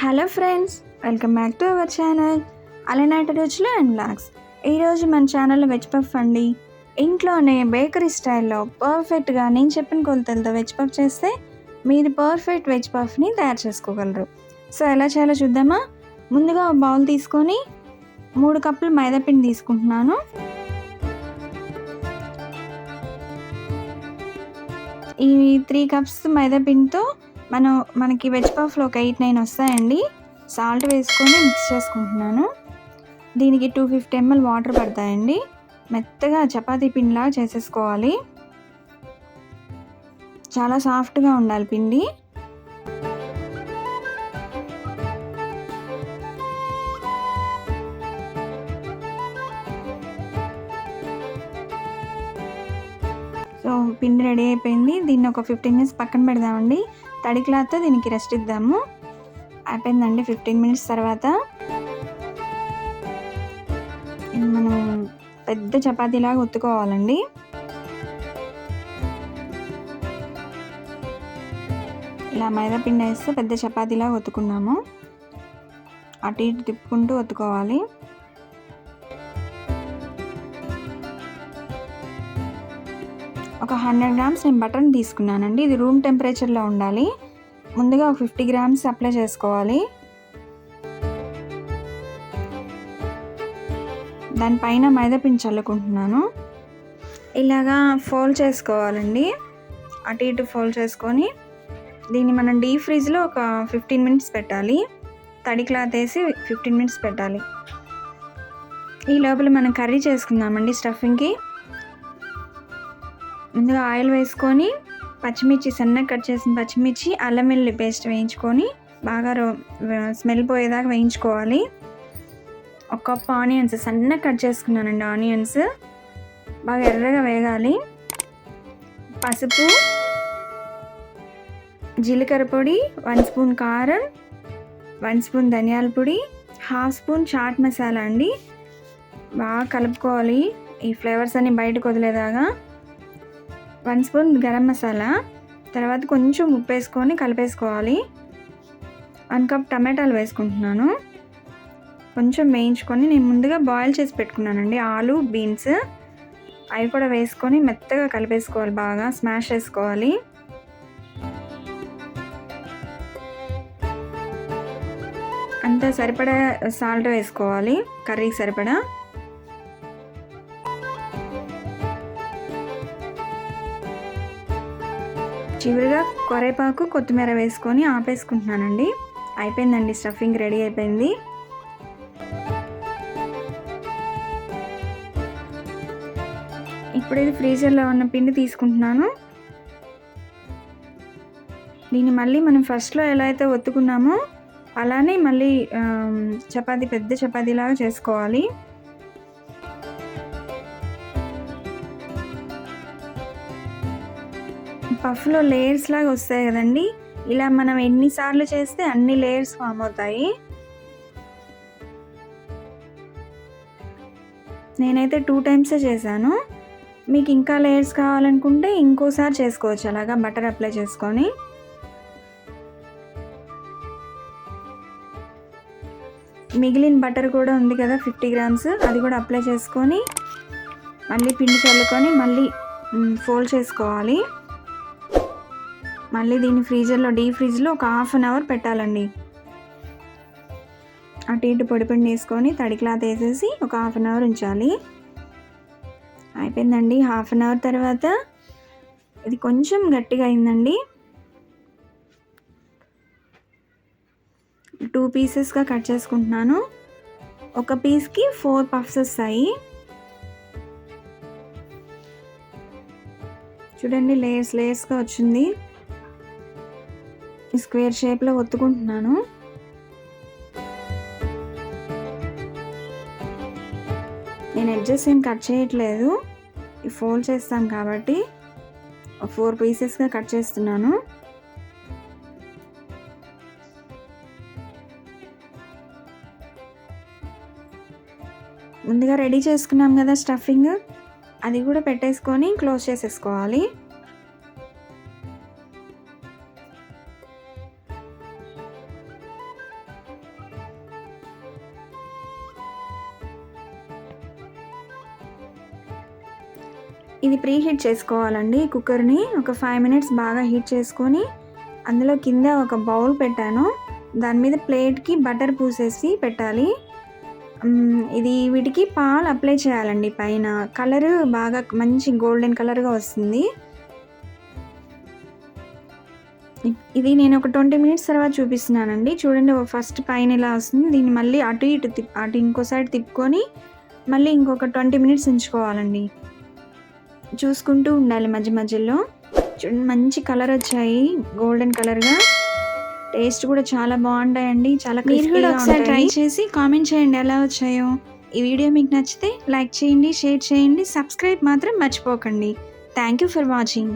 Hello friends welcome back to our channel. అలనాటి రుచులు and blogs ఈరోజు మన ఛానల్లో వెజ్ పఫ్ అండి. ఇంట్లోనే బేకరీ స్టైల్లో పర్ఫెక్ట్గా నేను చెప్పిన కొలతలతో వెజ్ పఫ్ చేస్తే మీరు పర్ఫెక్ట్ వెజ్ పఫ్ని తయారు చేసుకోగలరు. సో ఎలా చేయాలో చూద్దామా? ముందుగా ఒక బౌల్ తీసుకొని మూడు కప్పులు మైదాపిండి తీసుకుంటున్నాను. ఈ త్రీ కప్స్ మైదాపిండితో మనం మనకి వెజ్ పఫ్లో ఒక ఎయిట్ నైన్ వస్తాయండి. సాల్ట్ వేసుకొని మిక్స్ చేసుకుంటున్నాను. దీనికి టూ ఫిఫ్టీ ఎంఎల్ వాటర్ పడతాయండి. మెత్తగా చపాతీ పిండిలాగా చేసేసుకోవాలి. చాలా సాఫ్ట్గా ఉండాలి పిండి. సో పిండి రెడీ అయిపోయింది. దీన్ని ఒక ఫిఫ్టీన్ మినిట్స్ పక్కన పెడదామండి. తడి క్లాత్ దీనికి రెస్ట్ ఇద్దాము. అయిపోయిందండి ఫిఫ్టీన్ మినిట్స్ తర్వాత. మనం పెద్ద చపాతీలాగా ఒత్తుకోవాలండి. ఇలా మైదా పిండి వేస్తే పెద్ద చపాతీలాగా ఒత్తుకున్నాము. అటు ఇటు తిప్పుకుంటూ ఒత్తుకోవాలి. ఒక హండ్రెడ్ గ్రామ్స్ నేను బటర్ని తీసుకున్నానండి. ఇది రూమ్ టెంపరేచర్లో ఉండాలి. ముందుగా ఒక ఫిఫ్టీ గ్రామ్స్ అప్లై చేసుకోవాలి. దానిపైన మైదాపిండి చల్లుకుంటున్నాను. ఇలాగా ఫోల్డ్ చేసుకోవాలండి. అటు ఇటు ఫోల్డ్ చేసుకొని దీన్ని మనం డీప్ ఫ్రిడ్జ్లో ఒక ఫిఫ్టీన్ మినిట్స్ పెట్టాలి. తడి క్లాత్ వేసి ఫిఫ్టీన్ మినిట్స్ పెట్టాలి. ఈ లోపల మనం కర్రీ చేసుకుందామండి స్టఫింగ్కి. ముందుగా ఆయిల్ వేసుకొని పచ్చిమిర్చి సన్నగా కట్ చేసిన పచ్చిమిర్చి అల్లం వెల్లుల్లి పేస్ట్ వేయించుకొని బాగా రో స్మెల్ పోయేదాకా వేయించుకోవాలి. ఒక కప్ ఆనియన్స్ సన్నగా కట్ చేసుకున్నానండి ఆనియన్స్. బాగా ఎర్రగా వేగాలి. పసుపు జీలకర్ర పొడి వన్ స్పూన్ కారం వన్ స్పూన్ ధనియాల పొడి హాఫ్ స్పూన్ చాట్ మసాలా అండి. బాగా కలుపుకోవాలి. ఈ ఫ్లేవర్స్ అన్ని బయటకు వదిలేదాగా వన్ స్పూన్ గరం మసాలా తర్వాత కొంచెం ఉప్పు వేసుకొని కలిపేసుకోవాలి. వన్ కప్ టమాటాలు వేసుకుంటున్నాను. కొంచెం వేయించుకొని నేను ముందుగా బాయిల్ చేసి పెట్టుకున్నానండి ఆలు బీన్స్. అవి కూడా వేసుకొని మెత్తగా కలిపేసుకోవాలి బాగా స్మాష్ చేసుకోవాలి. అంతా సరిపడా సాల్ట్ వేసుకోవాలి కర్రీకి సరిపడా. చివరిగా కొరేపాకు కొత్తిమీర వేసుకొని ఆపేసుకుంటున్నానండి. అయిపోయిందండి స్టఫింగ్ రెడీ అయిపోయింది. ఇప్పుడు ఇది ఫ్రీజర్లో ఉన్న పిండి తీసుకుంటున్నాను. దీన్ని మళ్ళీ మనం ఫస్ట్లో ఎలా అయితే ఒత్తుకున్నామో అలానే మళ్ళీ చపాతి పెద్ద చపాతీలాగా చేసుకోవాలి. పఫ్లో లేయర్స్ లాగా వస్తాయి కదండి. ఇలా మనం ఎన్నిసార్లు చేస్తే అన్ని లేయర్స్ ఫామ్ అవుతాయి. నేనైతే టూ టైమ్సే చేశాను. మీకు ఇంకా లేయర్స్ కావాలనుకుంటే ఇంకోసారి చేసుకోవచ్చు. అలాగా బటర్ అప్లై చేసుకొని. మిగిలిన బటర్ కూడా ఉంది కదా ఫిఫ్టీ గ్రామ్స్. అది కూడా అప్లై చేసుకొని మళ్ళీ పిండి చల్లుకొని మళ్ళీ ఫోల్డ్ చేసుకోవాలి. మళ్ళీ దీన్ని ఫ్రీజర్లో డీప్ ఫ్రిడ్జ్లో ఒక హాఫ్ అన్ అవర్ పెట్టాలండి. అటు ఇటు పొడిపిండి వేసుకొని తడి క్లాత్ వేసేసి ఒక హాఫ్ అన్ అవర్ ఉంచాలి. అయిపోయిందండి. హాఫ్ అన్ అవర్ తర్వాత ఇది కొంచెం గట్టిగా అయిందండి. టూ పీసెస్గా కట్ చేసుకుంటున్నాను. ఒక పీస్కి ఫోర్ పఫ్స్ వస్తాయి. చూడండి లేయర్స్ లేయర్స్గా వచ్చింది. స్క్వేర్ షేప్లో ఒత్తుకుంటున్నాను. నేను ఎడ్జెస్ ఏం కట్ చేయట్లేదు. ఫోల్డ్ చేస్తాం కాబట్టి ఫోర్ పీసెస్గా కట్ చేస్తున్నాను. ముందుగా రెడీ చేసుకున్నాం కదా స్టఫింగ్. అది కూడా పెట్టేసుకొని క్లోజ్ చేసేసుకోవాలి. ఇది ప్రీ హీట్ చేసుకోవాలండి కుక్కర్ని. ఒక ఫైవ్ మినిట్స్ బాగా హీట్ చేసుకొని అందులో కింద ఒక బౌల్ పెట్టాను. దాని మీద ప్లేట్కి బటర్ పూసేసి పెట్టాలి. ఇది వీటికి పాలు అప్లై చేయాలండి పైన. కలర్ బాగా మంచి గోల్డెన్ కలర్గా వస్తుంది. ఇది నేను ఒక ట్వంటీ మినిట్స్ తర్వాత చూపిస్తున్నానండి. చూడండి ఫస్ట్ పైన ఇలా వస్తుంది. దీన్ని మళ్ళీ అటు ఇటు తిప్ అటు ఇంకో సైడ్ తిప్పుకొని మళ్ళీ ఇంకొక ట్వంటీ మినిట్స్ ఉంచుకోవాలండి. చూసుకుంటూ ఉండాలి మధ్య మధ్యలో. చూడండి మంచి కలర్ వచ్చాయి గోల్డెన్ కలర్గా టేస్ట్ కూడా చాలా బాగుంటాయండి చాలా మీరు కూడా ఒకసారి ట్రై చేసి కామెంట్ చేయండి ఎలా వచ్చాయో. ఈ వీడియో మీకు నచ్చితే లైక్ చేయండి షేర్ చేయండి సబ్స్క్రైబ్ మాత్రం మర్చిపోకండి. Thank you for watching